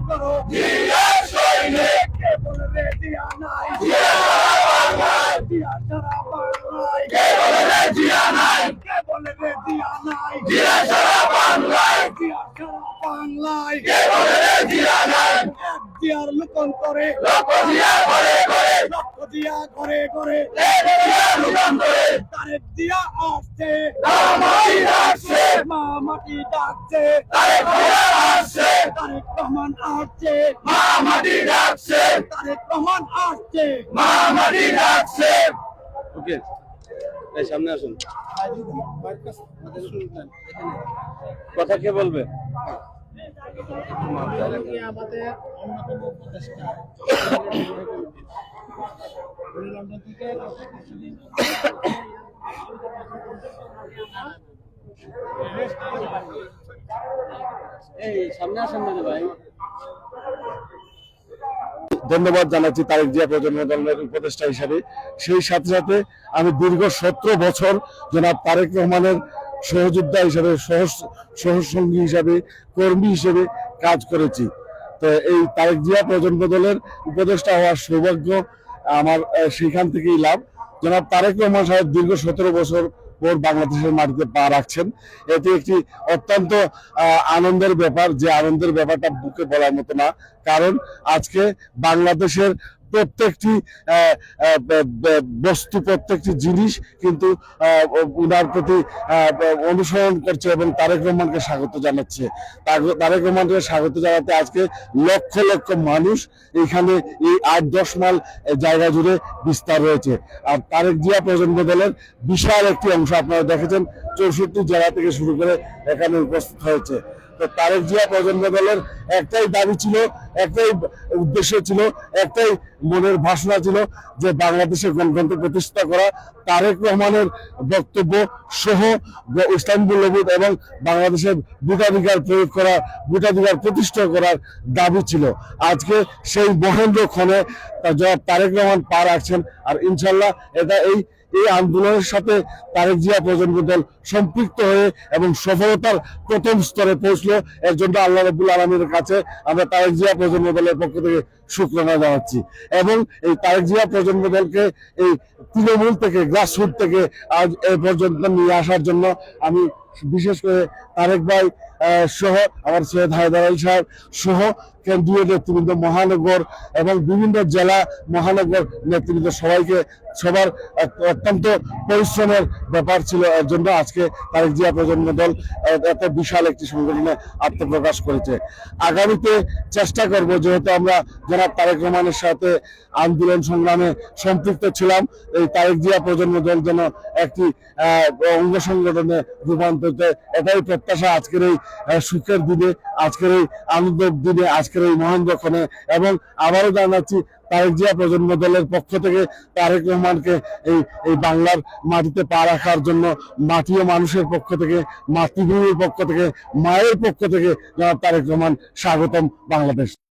করো। কে বলে রে দিয়া নাই? দিয়া সারা বাংলায় কে বলে রে দিয়া নাই? দিয়া সারা বাংলায় দিয়া আসছে মা মাটি ডাকছে তারেক রহমান আসছে রহমান আসছে ওকে এই সামনে আসুন কথা কে বলবে আমাদের অন্যতম উপদেষ্টা লন্ডন থেকে কিছুদিন এই সামনে আসেন না ভাই ধন্যবাদ জানাচ্ছি তারেক জিয়া প্রজন্ম দলের উপদেষ্টা হিসাবে। সেই সাথে সাথে আমি দীর্ঘ সতেরো বছর জনাব তারেক রহমানের সহযোদ্ধা হিসাবে, সহ সহসঙ্গী হিসাবে, কর্মী হিসেবে কাজ করেছি। তো এই তারেক জিয়া প্রজন্ম দলের উপদেষ্টা হওয়ার সৌভাগ্য আমার সেখান থেকেই লাভ। জনাব তারেক রহমান সাহেব দীর্ঘ সতেরো বছর পর বাংলাদেশের মাটিতে পা রাখছেন। এটি একটি অত্যন্ত আনন্দের ব্যাপার। যে আনন্দের ব্যাপারটা বুকে বলার মতো না। কারণ আজকে বাংলাদেশের প্রত্যেকটি বস্তু, প্রত্যেকটি জিনিস কিন্তু উনার প্রতি অনুসরণ করছে এবং তারেক রহমানকে স্বাগত জানাচ্ছে। তারেক রহমানকে স্বাগত জানাতে আজকে লক্ষ লক্ষ মানুষ এখানে এই আট, দশ মাইল জায়গা জুড়ে বিস্তার রয়েছে। আর তারেক জিয়া প্রজন্ম দলের বিশাল একটি অংশ, আপনারা দেখেছেন, চৌষট্টি জেলা থেকে শুরু করে এখানে উপস্থিত হয়েছে। তারেক জিয়া প্রজন্ম দলের একটাই দাবি ছিল, একটাই উদ্দেশ্য ছিল, একটাই মনের ভাষণা ছিল যে বাংলাদেশের গণতন্ত্র প্রতিষ্ঠা করা। তারেক রহমানের বক্তব্য সহ ইসলাম মূল্যবোধ এবং বাংলাদেশের ভোটাধিকার প্রয়োগ করা, ভোটাধিকার প্রতিষ্ঠা করার দাবি ছিল। আজকে সেই মহেন্দ্র ক্ষণে জনাব তারেক রহমান পা রাখছেন, আর ইনশাল্লাহ এটা এই এই আন্দোলনের সাথে তারেক জিয়া প্রজন্ম দল সম্পৃক্ত হয়ে এবং সফলতার প্রথম স্তরে পৌঁছলো, এর জন্য আল্লাহ রবুল আলমীর কাছে আমরা তারেক জিয়া প্রজন্ম দলের পক্ষ থেকে শুক্রানা জানাচ্ছি। এবং এই তারেক জিয়া প্রজন্ম দলকে এই তৃণমূল থেকে গ্রাসরুট থেকে আজ এ পর্যন্ত নিয়ে আসার জন্য আমি বিশেষ করে তারেক ভাই সহ আমার সৈয়দ হায়দার আলী সাহেব সহ কেন্দ্রীয় নেতৃবৃন্দ মহানগর এবং বিভিন্ন জেলা মহানগর নেতৃবৃন্দ সবাইকে সবার অত্যন্ত পরিশ্রমের ব্যাপার ছিল এর জন্য আজকে তারেক জিয়া প্রজন্ম দল এত বিশাল একটি সংগঠনে আত্মপ্রকাশ করেছে আগামীতে চেষ্টা করব, যেহেতু আমরা যারা তারেক রহমানের সাথে আন্দোলন সংগ্রামে সম্পৃক্ত ছিলাম, এই তারেক জিয়া প্রজন্ম দল যেন একটি অঙ্গ সংগঠনে রূপান্তরিত। এটাই প্রত্যাশা আজকের এই সুখের দিনে, আজকের এই আনন্দের দিনে আজকের এই মহেন্দ্রক্ষণে এবং আবারও জানাচ্ছি তারেক জিয়া প্রজন্ম দলের পক্ষ থেকে তারেক রহমানকে এই এই বাংলার মাটিতে পা রাখার জন্য মাটি ও মানুষের পক্ষ থেকে, মাতৃভূমির পক্ষ থেকে, মায়ের পক্ষ থেকে জনাব তারেক রহমান স্বাগতম বাংলাদেশ।